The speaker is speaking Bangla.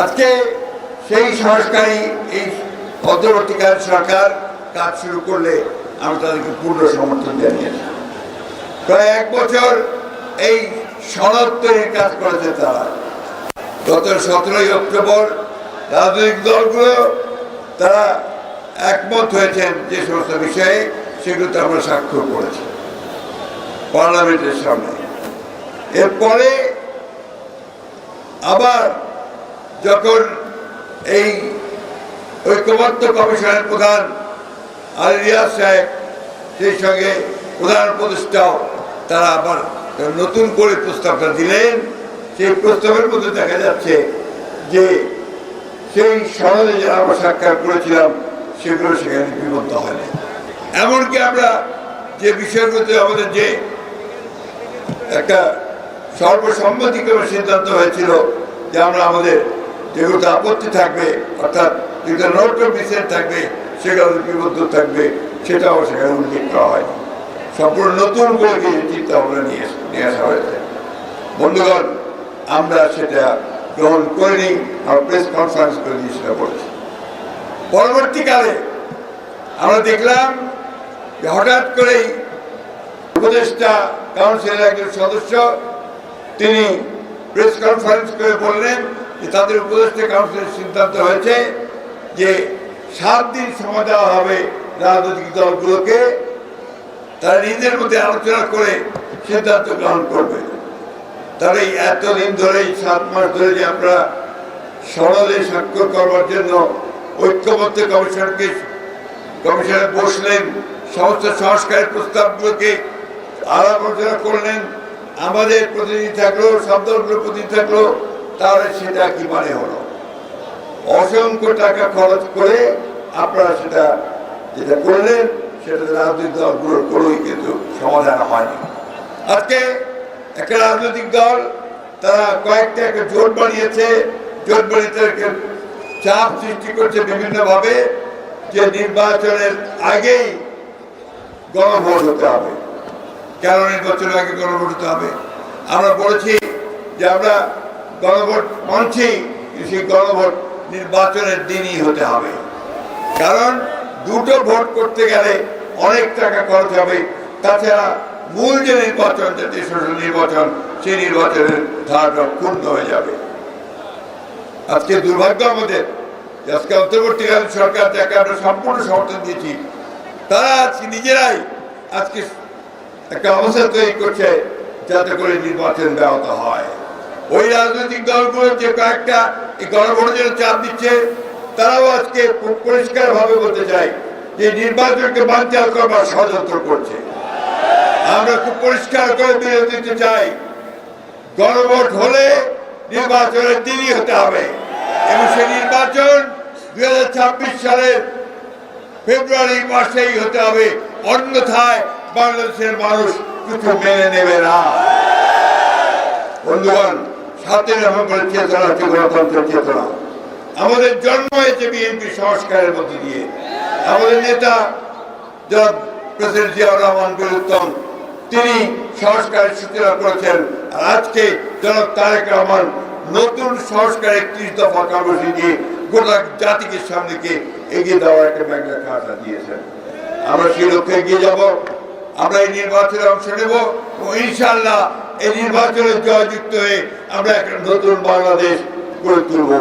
আজকে সেই সংস্কারই এই অন্তর্বর্তীকালীন সরকার কাজ শুরু করলে আমি তাদেরকে পূর্ণ সমর্থন জানিয়েছি প্রায় এক বছর এই সনদ তৈরির কাজ করেছে তারা। গত সতেরোই অক্টোবর রাজনৈতিক দলগুলো তারা একমত হয়েছেন যে সমস্ত বিষয়ে সেগুলোতে আমরা স্বাক্ষর করেছি পার্লামেন্টের সামনে। এরপরে আবার যখন এই ঐক্যবদ্ধ কমিশনের প্রধান আল রিয়াজ সাহেব, সেই সঙ্গে প্রধান উপদেষ্টাও তারা আবার নতুন করে প্রস্তাবটা দিলেন। সেই প্রস্তাবের মধ্যে দেখা যাচ্ছে যে সেই সনদে যারা আমরা সাক্ষাৎ করেছিলাম, সেগুলো সেখানে বিবদ্ধ হয়নি এমনকি আমরা যে বিষয়গুলোতে আমাদের যে একটা সর্বসম্মতিক্রমে সিদ্ধান্ত হয়েছিল যে আমরা আমাদের যেগুলো আপত্তি থাকবে, অর্থাৎ যেগুলো নোট ডিসেন্ট থাকবে সেগুলো লিপিবদ্ধ থাকবে, সেটাও সেখানে উল্লেখ করা হয়। সম্পূর্ণ নতুন করে চিন্তা ভাবনা নিয়ে নিয়ে আসা হয়েছে। বন্ধুগণ, আমরা সেটা গ্রহণ করিনি, আমরা প্রেস কনফারেন্স করে দিয়ে সেটা বলেছি। পরবর্তীকালে আমরা দেখলাম যে হঠাৎ করেই উপদেষ্টা কাউন্সিলের একজন সদস্য, তিনি প্রেস কনফারেন্স করে বললেন যে তাদের উপদেষ্টা কাউন্সিলের সিদ্ধান্ত হয়েছে যে সাত দিন সময় দেওয়া হবে রাজনৈতিক দলগুলোকে। তারা নিজেদের মধ্যে আলোচনা করে সিদ্ধান্ত গ্রহণ করবে। এই এতদিন ধরে সাত মাস ধরে যে আমরা সরলে স্বাক্ষর করবার জন্য ঐক্যবদ্ধ কমিশনকে কমিশনে বসলেন, সমস্ত সংস্কারের প্রস্তাবগুলোকে আলাপ আলোচনা করলেন, আমাদের প্রতিনিধি থাকল, সব দলগুলোর প্রতিনিধি থাকল তাহলে সেটা কি মানে হলো? অসংখ্য টাকা খরচ করে আপনারা সেটা যেটা করলেন, সেটা রাজনৈতিক দলগুলোর কোনোই কিন্তু সমাধান হয়নি। আজকে একটা রাজনৈতিক দল, তারা কয়েকটা একটা জোট বানিয়েছে। জোট বানিয়ে চাপ সৃষ্টি করছে বিভিন্নভাবে যে নির্বাচনের আগেই গণভোট হতে হবে। কেন নির্বাচনের আগে গণভোট হতে হবে? আমরা বলেছি যে আমরা গণভোট মানছি সেই গণভোট নির্বাচনের দিনই হতে হবে। কারণ দুটো ভোট করতে গেলে অনেক টাকা খরচ হবে। তাছাড়া মূল যে নির্বাচন জাতীয় সংসদ নির্বাচন, সেই নির্বাচনের ধারাটা ক্ষুণ্ণ হয়ে যাবে। আজকে দুর্ভাগ্য আমাদের আজকে অন্তর্বর্তীকালীন সরকার যাকে আমরা সম্পূর্ণ সমর্থন দিয়েছি, তারা আজকে নিজেরাই আজকে একটা অবস্থা তৈরি করছে যাতে করে নির্বাচন ব্যাহত হয়। ওই রাজনৈতিক দলগুলো যে কয়েকটা গণভোটের চাপ দিচ্ছে, তারাও আজকে খুব পরিষ্কার ভাবে বলতে চাই যে নির্বাচনকে বানচাল করবার ষড়যন্ত্র করছে। আমরা খুব পরিষ্কার করে বিরোধ দিতে চাই, গণভোট হলে নির্বাচনের দিনই হতে হবে। এবং সেই নির্বাচন দুই হাজার ছাব্বিশ সালের ফেব্রুয়ারি মাসেই হতে হবে। অন্যথায় বাংলাদেশের মানুষ কিছু মেনে নেবে না। বন্ধুগণ সাতই নভেম্বরের চেতনা হচ্ছে গণতন্ত্রের চেতনা আমাদের জন্ম হয়েছে বিএনপি সংস্কারের মধ্যে দিয়ে। আমাদের নেতা প্রেসিডেন্ট জিয়াউর রহমান বীরুত্তম তিনি সংস্কারের সূচনা করেছেন। আর আজকে জনাব তারেক রহমান নতুন সংস্কার একত্রিশ দফা কর্মসূচি দিয়ে গোটা জাতিকে সামনেকে এগিয়ে দেওয়ার একটা ব্যাংকা আশা দিয়েছেন। আমরা সেই লক্ষ্যে এগিয়ে যাব। আমরা এই নির্বাচনে অংশ নেব এবং ইনশাল্লাহ এই নির্বাচনে জয়যুক্ত হয়ে আমরা একটা নতুন বাংলাদেশ গড়ে তুলব।